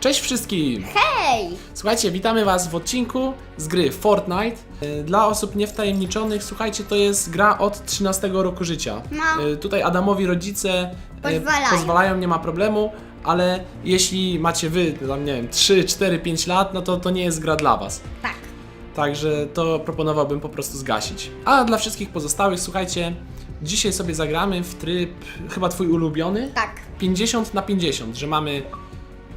Cześć wszystkim! Hej! Słuchajcie, witamy Was w odcinku z gry Fortnite. E, Dla osób niewtajemniczonych, słuchajcie, to jest gra od 13 roku życia. No. E, Tutaj Adamowi rodzice e, Pozwalają. pozwalają, nie ma problemu, ale jeśli macie Wy, tam nie wiem, 3, 4, 5 lat, no to to nie jest gra dla Was. Tak. Także to proponowałbym po prostu zgasić. A dla wszystkich pozostałych, słuchajcie, dzisiaj sobie zagramy w tryb chyba Twój ulubiony. Tak. 50 na 50, że mamy.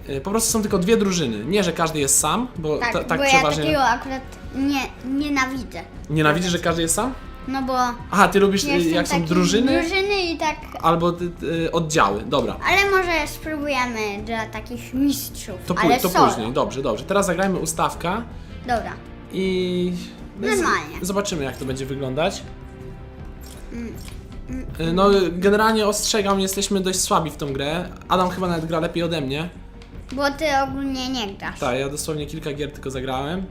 Y, Po prostu są tylko dwie drużyny. Nie, że każdy jest sam, bo Tak, ta, tak bo ja przeważnie. takiego akurat nie, nienawidzę. Nienawidzisz, że każdy jest sam? No bo Aha, ty lubisz y, jak są drużyny drużyny i tak... albo y, y, oddziały. Dobra. Ale może spróbujemy dla takich mistrzów, To, ale to solo. później. Dobrze, dobrze. Teraz zagrajmy ustawka Dobra. i. no Normalnie. Zobaczymy, jak to będzie wyglądać. Y, No, generalnie ostrzegam, jesteśmy dość słabi w tą grę. Adam chyba nawet gra lepiej ode mnie. Bo ty ogólnie nie grasz. Tak, ja dosłownie kilka gier tylko zagrałem.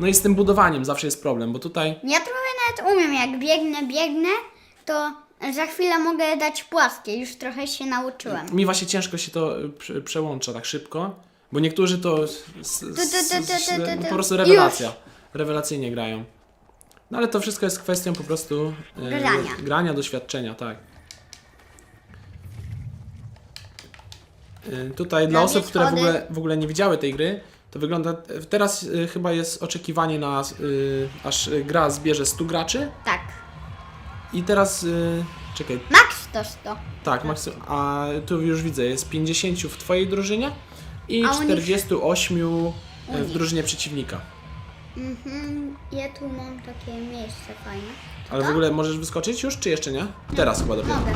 No i z tym budowaniem zawsze jest problem, bo tutaj Ja trochę nawet umiem, jak biegnę, biegnę, to za chwilę mogę dać płaskie. Już trochę się nauczyłem. Mi właśnie ciężko się to y, prze- przełącza tak szybko, bo niektórzy to s- s- tu, tu, tu, tu, tu, tu. po prostu rewelacja. Rewelacyjnie grają. No ale to wszystko jest kwestią po prostu e, Grania. grania doświadczenia, tak. Tutaj dla osób, które w ogóle, w ogóle nie widziały tej gry, to wygląda. Teraz e, chyba jest oczekiwanie na aż gra zbierze 100 graczy. Tak. I teraz. Czekaj, Max to 100. tak, maksy- a tu już widzę, jest 50 w twojej drużynie i A u nich- 48 w nich. drużynie przeciwnika. Mhm. Ja tu mam takie miejsce fajne. Ale w ogóle możesz wyskoczyć już, czy jeszcze nie? Teraz chyba dopiero. Mogę.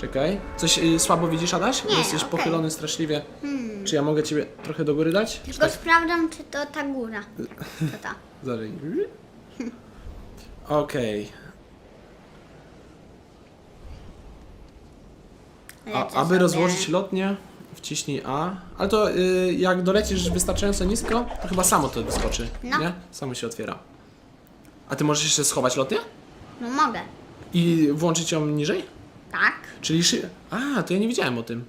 Czekaj. Coś y, słabo widzisz, Adaś? Nie, Jesteś okej. pochylony straszliwie. Hmm. Czy ja mogę ciebie trochę do góry dać? Czy Tylko tak? sprawdzam, czy to ta góra. To ta. Zaraz. Okej. A Lecę Aby sobie. rozłożyć lotnię, wciśnij A. Ale to y, jak dolecisz wystarczająco nisko, to chyba samo to wyskoczy. No. Nie? Samo się otwiera. A ty możesz jeszcze schować lotnię? No mogę. I włączyć ją niżej? Tak. Czyli szy... A, to ja nie wiedziałem o tym.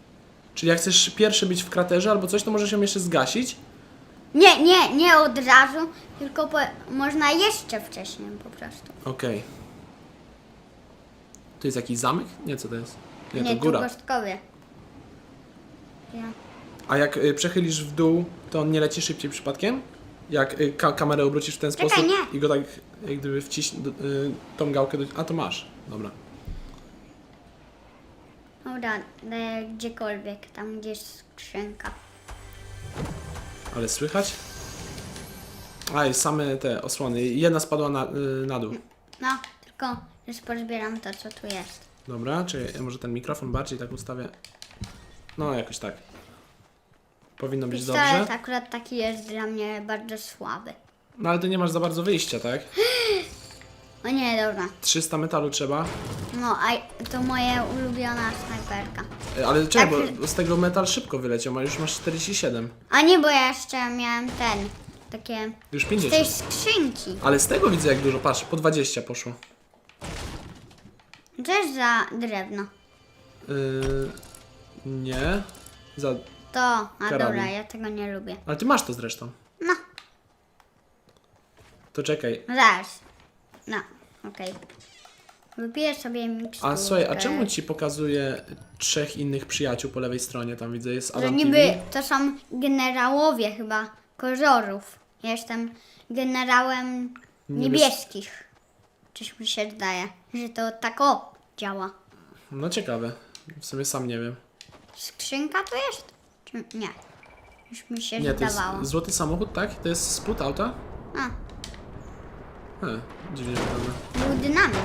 Czyli jak chcesz pierwszy być w kraterze albo coś, to możesz ją jeszcze zgasić. Nie, nie, nie od razu, tylko po, można jeszcze wcześniej po prostu. Okej. Tu jest jakiś zamek? Nie, co to jest? Nie, nie to góra. tu kostkowie. Ja. A jak y, przechylisz w dół, to on nie leci szybciej przypadkiem? Jak y, ka kamerę obrócisz w ten Czekaj, sposób nie. i go tak jak gdyby wciśnij y, tą gałkę do... A, to masz. Dobra. Dobra, daję gdziekolwiek, tam gdzie jest skrzynka. Ale słychać? Aj, same te osłony. Jedna spadła na, y, na dół. No, tylko już pozbieram to, co tu jest. Dobra, czy ja może ten mikrofon bardziej tak ustawię? No, jakoś tak. Powinno być Pistolet dobrze. akurat taki jest dla mnie bardzo słaby. No ale ty nie masz za bardzo wyjścia, tak? O nie, dobra. 300 metalu trzeba. No, a to moja ulubiona snajperka. E, Ale czekaj, Tak. bo z tego metal szybko wyleciał, a już masz 47. A nie, bo ja jeszcze miałem ten, takie, Już z tej 50. skrzynki. Ale z tego widzę jak dużo, patrz, po 20 poszło. Jest za drewno? Yy, nie. Za... To, a Karabin. dobra, ja tego nie lubię. Ale ty masz to zresztą. No, To czekaj. zaraz. No, okej. Wypiję sobie miksturkę. A słuchaj, a czemu ci pokazuje trzech innych przyjaciół po lewej stronie? Tam widzę, jest Że Adam niby TV. to są generałowie chyba kolorów. Ja jestem generałem niebieskich. Coś mi się zdaje, że to tak o działa. No ciekawe. W sumie sam nie wiem. Skrzynka to jest? Czy nie? Już mi się Nie, to jest zdawało. złoty samochód, tak? To jest splut auta? A, He, dziwnie wygląda. był dynamit.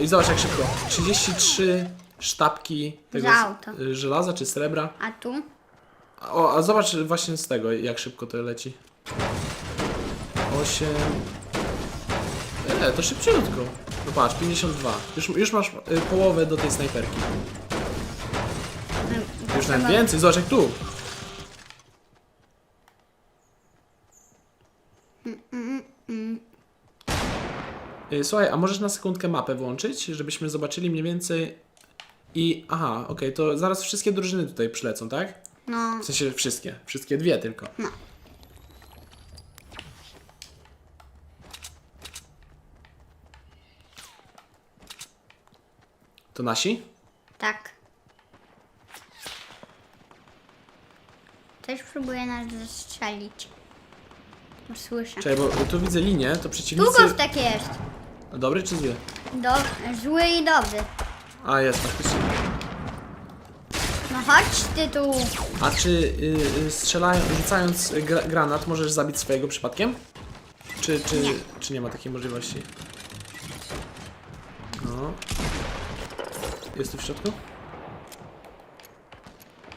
I zobacz jak szybko. 33 sztabki tego z- y, żelaza czy srebra. A tu? O, a zobacz właśnie z tego, jak szybko to leci. 8. E, to szybciutko. No patrz, 52. Już, już masz y, połowę do tej snajperki. Już nawet więcej, zobacz jak tu. Y, Słuchaj, a możesz na sekundkę mapę włączyć, żebyśmy zobaczyli mniej więcej I, aha, okej, to zaraz wszystkie drużyny tutaj przylecą, tak? No, W sensie wszystkie, wszystkie dwie tylko. No. To nasi? tak. Ktoś próbuje nas zastrzelić. Słyszę. Czekaj, bo tu widzę linię, to przeciwnicy... Długostek jest. Dobry czy zły? Do, zły i dobry. A, jest, faktycznie. No chodź ty tu. A czy y, y, strzelają, rzucając gra, granat możesz zabić swojego przypadkiem? Czy, czy, Nie. czy nie ma takiej możliwości? No. Jest tu w środku?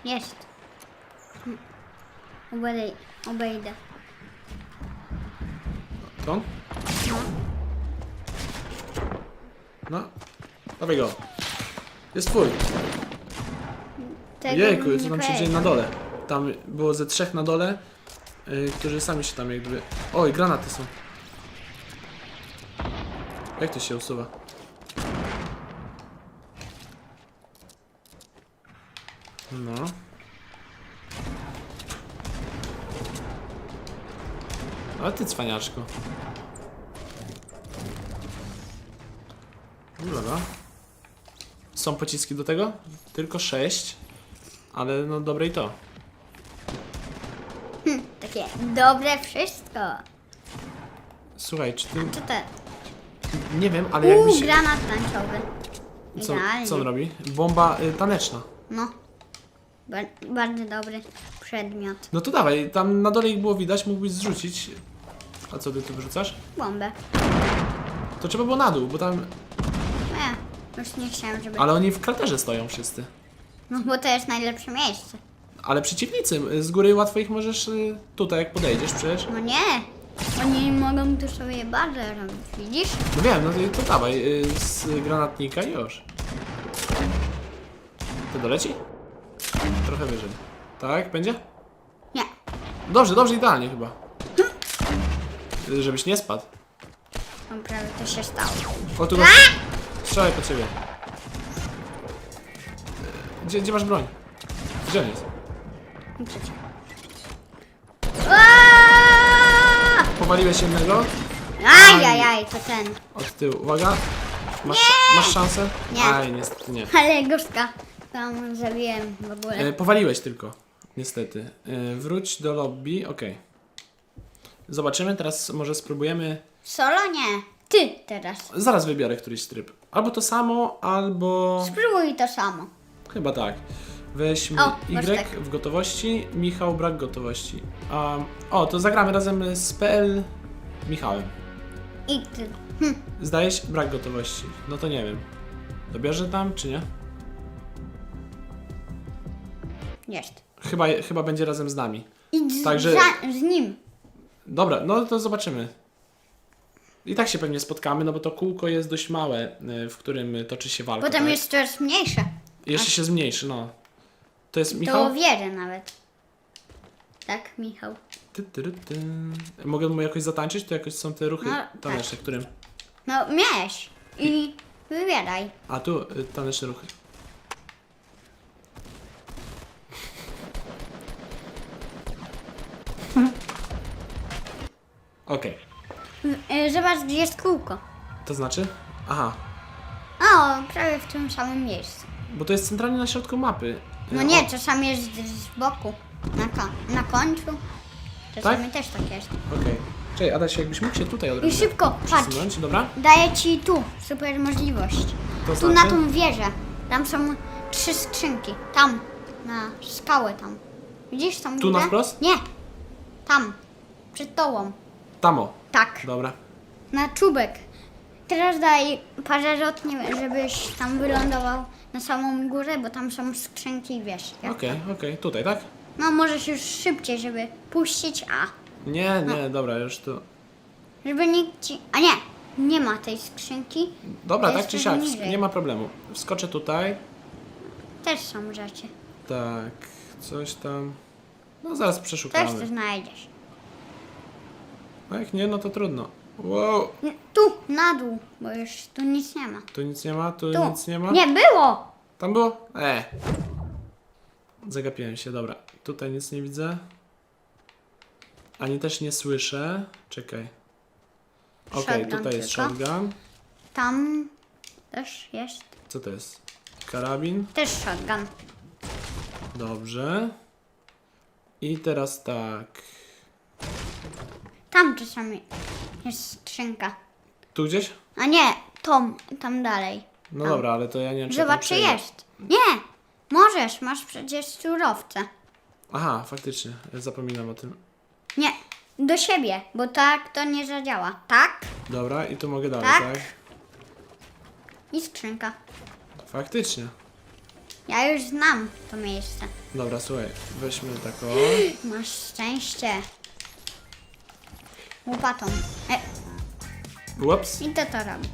Jest. Obej, obejdę. To on? No. No. Dawaj go. Jest twój. Tego Jejku, co tam się dzieje na dole? Tam było ze trzech na dole, y, którzy sami się tam jak gdyby... Oj, granaty są. Jak to się usuwa? No. Ale ty cwaniaczku. Dobra. Są pociski do tego? Tylko sześć. Ale no dobre i to. Takie dobre wszystko. Słuchaj, czy ty... Co to? Nie wiem, ale jakby Uuu, się... granat tańczowy. Co, Idealnie. co on robi? Bomba y, taneczna. No. Ba bardzo dobry przedmiot. No to dawaj, tam na dole ich było widać, mógłbyś zrzucić. A co ty tu wyrzucasz? Bombę. To trzeba było na dół, bo tam... Już nie chciałem, żeby... Ale oni w kraterze stoją wszyscy. No bo to jest najlepsze miejsce. Ale przeciwnicy, z góry łatwo ich możesz y, tutaj, jak podejdziesz przecież. No nie. Oni mogą tu sobie bazę robić, widzisz? No wiem, no to, to dawaj, y, z granatnika i już. To doleci? Trochę wyżej. Tak, będzie? Nie. Dobrze, dobrze, idealnie chyba. Y, Żebyś nie spadł. No prawie to się stało. O, tu. Strzelaj po ciebie. Gdzie, gdzie masz broń? Gdzie on jest? Przecież. Aaaa! Powaliłeś jednego? Ajajaj, to ten. Od tyłu. Uwaga. Masz, masz szansę? Nie. Aj, niestety nie. Ale gorzka. Tam zabiłem w ogóle. E, powaliłeś tylko. Niestety. E, wróć do lobby. Okej. Zobaczymy, teraz może spróbujemy. Solo nie. Ty teraz. Zaraz wybiorę któryś tryb. Albo to samo, albo. Spróbuj to samo. Chyba tak. Weźmy O, Y tak. w gotowości, Michał brak gotowości. Um, o, to zagramy razem z PL Michałem. I ty. Hm. Zdajesz brak gotowości. No to nie wiem. Dobierze tam, czy nie? Jest. Chyba, chyba będzie razem z nami. Idź Także- za, z nim. Dobra, no to zobaczymy. I tak się pewnie spotkamy, no bo to kółko jest dość małe, y, w którym toczy się walka. Potem tak? jest coraz mniejsze. Jeszcze się zmniejszy, no. To jest To Michał? wierzę nawet. Tak, Michał. Ty, ty, ty, ty. Mogę mu jakoś zatańczyć? To jakoś są te ruchy No, tak. taneczne, którym... No miałeś. I wybieraj. A tu y, taneczne ruchy. Okej, Y, Zobacz, gdzie jest kółko. to znaczy? Aha, O, prawie w tym samym miejscu. bo to jest centralnie na środku mapy. No Y, nie, o, czasami jest z boku. Na, ko- na końcu. Czasami też tak jest. Okej. Czekaj, Adaś, jakbyś mógł się tutaj od I razu szybko, patrz. przesunąć, dobra? Daję ci tu super możliwość. To Tu na znaczy? tą wieżę. Tam są trzy skrzynki. Tam. Na skałę tam. Widzisz tam Tu na górę? wprost? Nie. Tam. Przed tobą. Tamo. Tak. Dobra. Na czubek. Teraz daj parę rzutnie, żebyś tam wylądował na samą górę, bo tam są skrzynki, wiesz. jak- Okej, okej, tutaj, tak? No możesz już szybciej, żeby puścić, a Nie, No. nie, dobra, już tu. żeby nikt ci... A nie, nie ma tej skrzynki. Dobra, To tak jest czy siak, niżej. nie ma problemu. Wskoczę tutaj. Też są rzeczy. Tak, coś tam. No zaraz Też przeszukamy. to znajdziesz. A jak nie, no to trudno. Wow, N- Tu, na dół, bo już tu nic nie ma. tu nic nie ma, tu, Tu. nic nie ma. Nie było! Tam było? E. Zagapiłem się, dobra. Tutaj nic nie widzę. Ani też nie słyszę. Czekaj. Okej, Shotgun tutaj jest tylko. shotgun. Tam też jest. Co to jest? Karabin. Też shotgun. Dobrze. I teraz tak. Tam czasami jest skrzynka. Tu gdzieś? A nie, Tom, tam dalej. No dobra, ale to ja nie wiem, czy ja tam Zobacz, czy przejdę. jest. Nie, możesz, masz przecież surowce. Aha, faktycznie. Ja zapominam o tym. Nie, do siebie, bo tak to nie zadziała. Tak Dobra, i tu mogę dalej, Tak. tak? i skrzynka. Faktycznie. Ja już znam to miejsce. Dobra, słuchaj, weźmy tak o. Masz szczęście. Łopatą. E, Ups. I to to robi.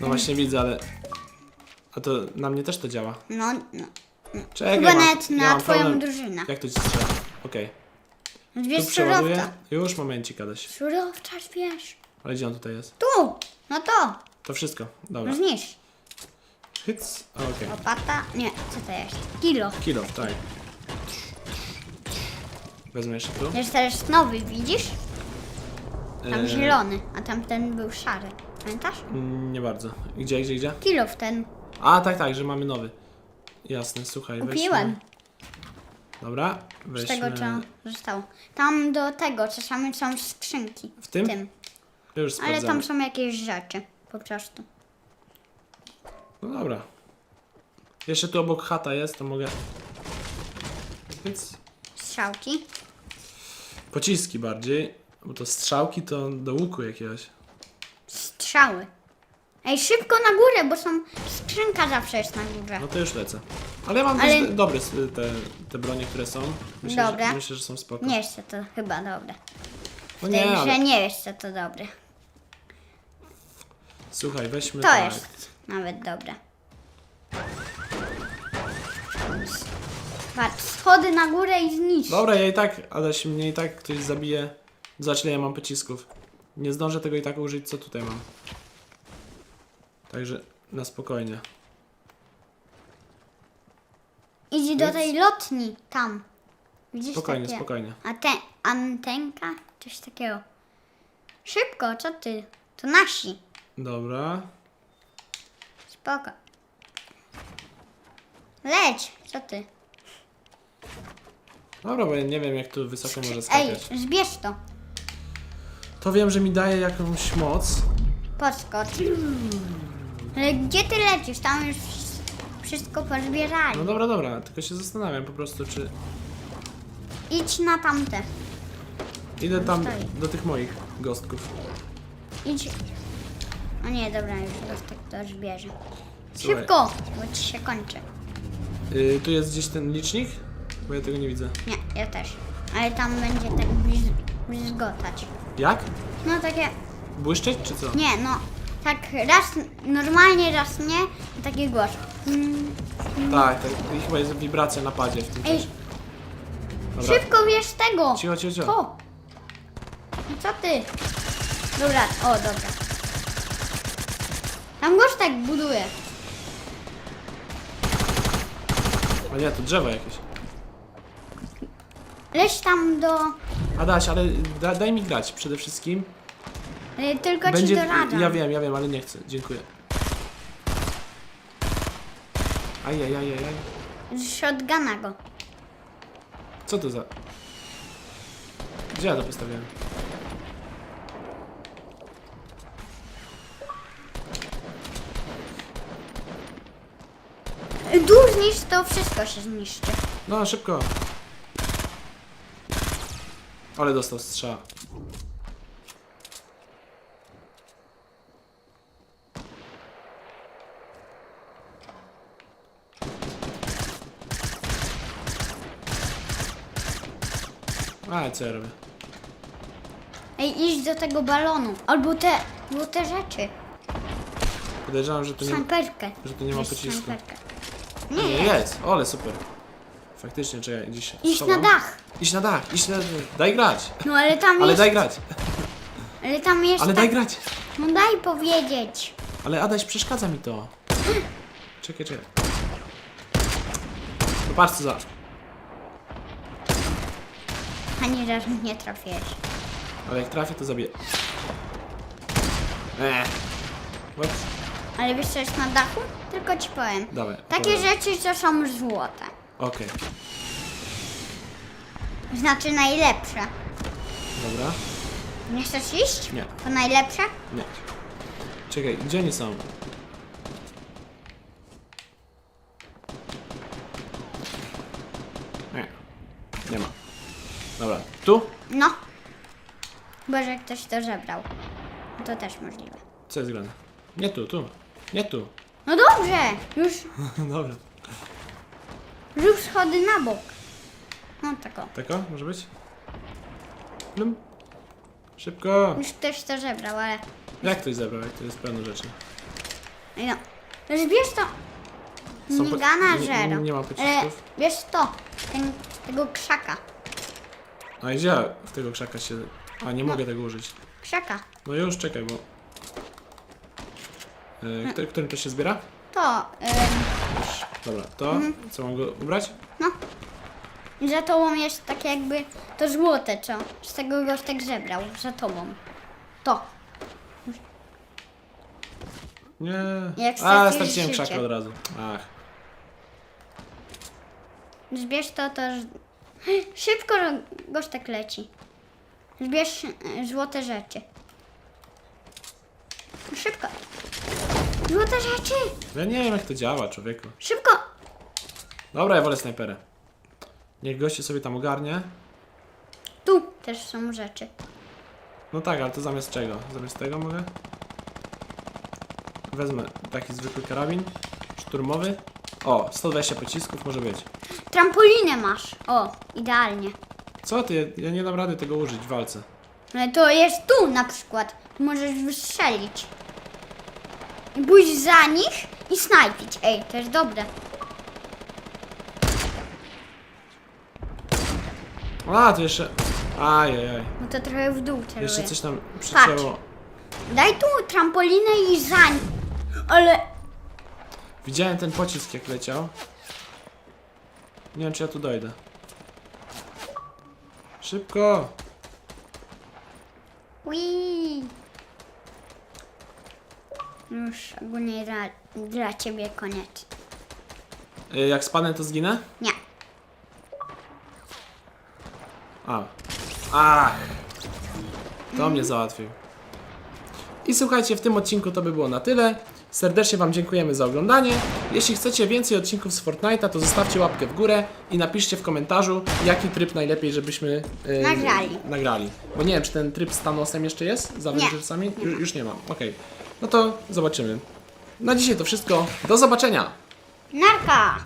No właśnie widzę, ale... A to na mnie też to działa. No, no. Czekaj, Chyba mam- nawet na mam twoją problem. drużynę. Jak to ci strzela? Okej. Tu Zbierz przeładuję. surowca. Już momencik, Adaś. Surowca zbierz. Ale gdzie on tutaj jest? Tu, no to. To wszystko. Dobra. Zniszcz. Hyc. A, Okej. Łopata. Nie, co to jest? Kilo. Kilo, tak. Wezmę jeszcze tu. Jest teraz nowy, widzisz? Tam E, zielony, a tamten był szary. Pamiętasz? mm, Nie bardzo. Gdzie, gdzie, gdzie? Kilo w ten A, tak, tak, że mamy nowy. Jasne, słuchaj, kupiłem. weźmy. Dobra, Z weźmy. tego, co zostało. Tam do tego czasami są skrzynki. W tym? tym. Już Ale sprawdzamy. tam są jakieś rzeczy. Po prostu. No dobra. Jeszcze tu obok chata jest, to mogę... Hyc. Strzałki. Pociski bardziej, bo to strzałki to do łuku jakiegoś. Strzały. Ej, szybko na górę, bo są... Skrzynka zawsze jest na górze. No to już lecę. Ale ja mam Ale- dość dobre s- te, te bronie, które są. Myślę, Dobre. Że, myślę, że są spoko. Nie jest to chyba dobre. no W tej nie, grze ale... nie jest to dobre. Słuchaj, weźmy To tak. jest nawet dobre. Patrz, schody na górę i zniszcz. Dobra, ja i tak, Adaś, mnie i tak ktoś zabije. Zobacz, ile ja mam pocisków. Nie zdążę tego i tak użyć, co tutaj mam. Także na spokojnie. Idź do Więc- tej lotni, tam. Widzisz Spokojnie, takie? spokojnie. A te antenka? Coś takiego. Szybko, co ty? To nasi. Dobra. Spoko. Leć, co ty? Dobra, bo ja nie wiem, jak tu wysoko może Ej, skakać. zbierz to. To wiem, że mi daje jakąś moc. Podskocz. Ale gdzie ty lecisz? Tam już wszystko pozbierali. No dobra, dobra, tylko się zastanawiam po prostu, czy Idź na tamte. idę tam stoi. do tych moich gostków. Idź. O nie, dobra, już Gostek to już bierze. Słuchaj. Szybko, bo ci się kończy. Y, tu jest gdzieś ten licznik? Bo ja tego nie widzę. Nie, ja też. Ale tam będzie tak bliz, blizgotać. Jak? No takie, Błyszczeć czy co? nie, no. Tak raz normalnie, raz nie. I taki głos. Mm, Tak, tak. I chyba jest wibracja na padzie w tym Ej, czasie. Dobra. szybko wiesz tego. Cicho, cicho, cicho. To. No co ty? Dobra, o dobra. Tam gość tak buduje. A nie, to drzewo jakieś. Leć tam do... Adaś, ale da, daj mi grać przede wszystkim. ale Tylko ci doradzam. Ja wiem, ja wiem, ale nie chcę. Dziękuję. Ajajajajaj. Shotguna go. Co to za... Gdzie ja to postawiłem? Dół zniszcz, to wszystko się zniszczy. No, szybko. Ale dostał strzała. A, co ja robię? Ej, idź do tego balonu. Albo te, albo te rzeczy. Podejrzewam, że tu nie, Snajperkę. że tu nie ma Weź pocisku. snajperkę. Nie, Nie, jest. O, ale super. Faktycznie, czekaj, gdzieś Idź na schowam. dach. Idź na dach, idź na... Daj grać. No ale tam Ale jest... daj grać. Ale tam jest... Ale daj grać. No daj powiedzieć. Ale Adaś, przeszkadza mi to. Czekaj, czekaj. patrz co za... Ani razu nie trafiłeś. Ale jak trafię, to zabiję. Eee. What? Ale wiesz co jest na dachu? Tylko ci powiem. Dawaj, Takie opowiadaj. rzeczy, co są złote. Okej, Znaczy najlepsze. dobra. Nie chcesz iść? Nie. To najlepsze? Nie. Czekaj, gdzie oni są? Nie. Nie ma. Dobra, tu? No. Boże, ktoś to żebrał. To też możliwe. Co jest grane? Nie tu, tu. Nie tu. No dobrze, już Dobra. Rób schody na bok. No tak o. Tako? Może być? Plum. Szybko! Już ktoś to żebrał, ale... Jak ktoś zebrał, jak to jest pełno rzeczy? No. Zbierz to. Są po- Migana nie- nie- nie ma pocisków? E, Wiesz to. Ten, tego krzaka. A gdzie w tego krzaka się... A, nie mogę tego użyć. Krzaka. No już, czekaj, bo... Yy, który, którym to się zbiera? To. Dobra, to co mam go ubrać? no. Za tobą jest takie jakby to złote, co z tego gostek żebrał. Za tobą. To. Nie. Jak A, stracisz straciłem życie. krzaka od razu. Ach. Zbierz to, to... Szybko gostek leci. Zbierz e, złote rzeczy. Szybko. Złote rzeczy! Ja nie wiem jak to działa, człowieku. Szybko! Dobra, ja wolę snajperę. Niech goście sobie tam ogarnie. Tu też są rzeczy. No tak, ale to zamiast czego? Zamiast tego mogę? Wezmę taki zwykły karabin. Szturmowy. O, 120 pocisków może być. Trampolinę masz. O, idealnie. Co ty? Ja nie dam rady tego użyć w walce. Ale to jest tu na przykład. Możesz wystrzelić. Pójść za nich i snajpić. Ej, to jest dobre. A, to jeszcze... Ajajaj. No to trochę w dół celuje. Jeszcze coś tam przycięło. Daj tu trampolinę i za nim. Ale Widziałem ten pocisk jak leciał. Nie wiem czy ja tu dojdę. Szybko! Ui. Już ogólnie dla, dla ciebie koniec. Y, Jak spadnę to zginę? Nie. A. Ach. To mnie załatwił. I słuchajcie, w tym odcinku to by było na tyle. Serdecznie Wam dziękujemy za oglądanie. Jeśli chcecie więcej odcinków z Fortnite'a, to zostawcie łapkę w górę i napiszcie w komentarzu, jaki tryb najlepiej, żebyśmy yy, Nagrali. nagrali. Bo nie wiem, czy ten tryb z Thanosem jeszcze jest? Z Nie. Avengersami? Ju- Już nie mam. Okej. No to zobaczymy. Na dzisiaj to wszystko. Do zobaczenia! Narka!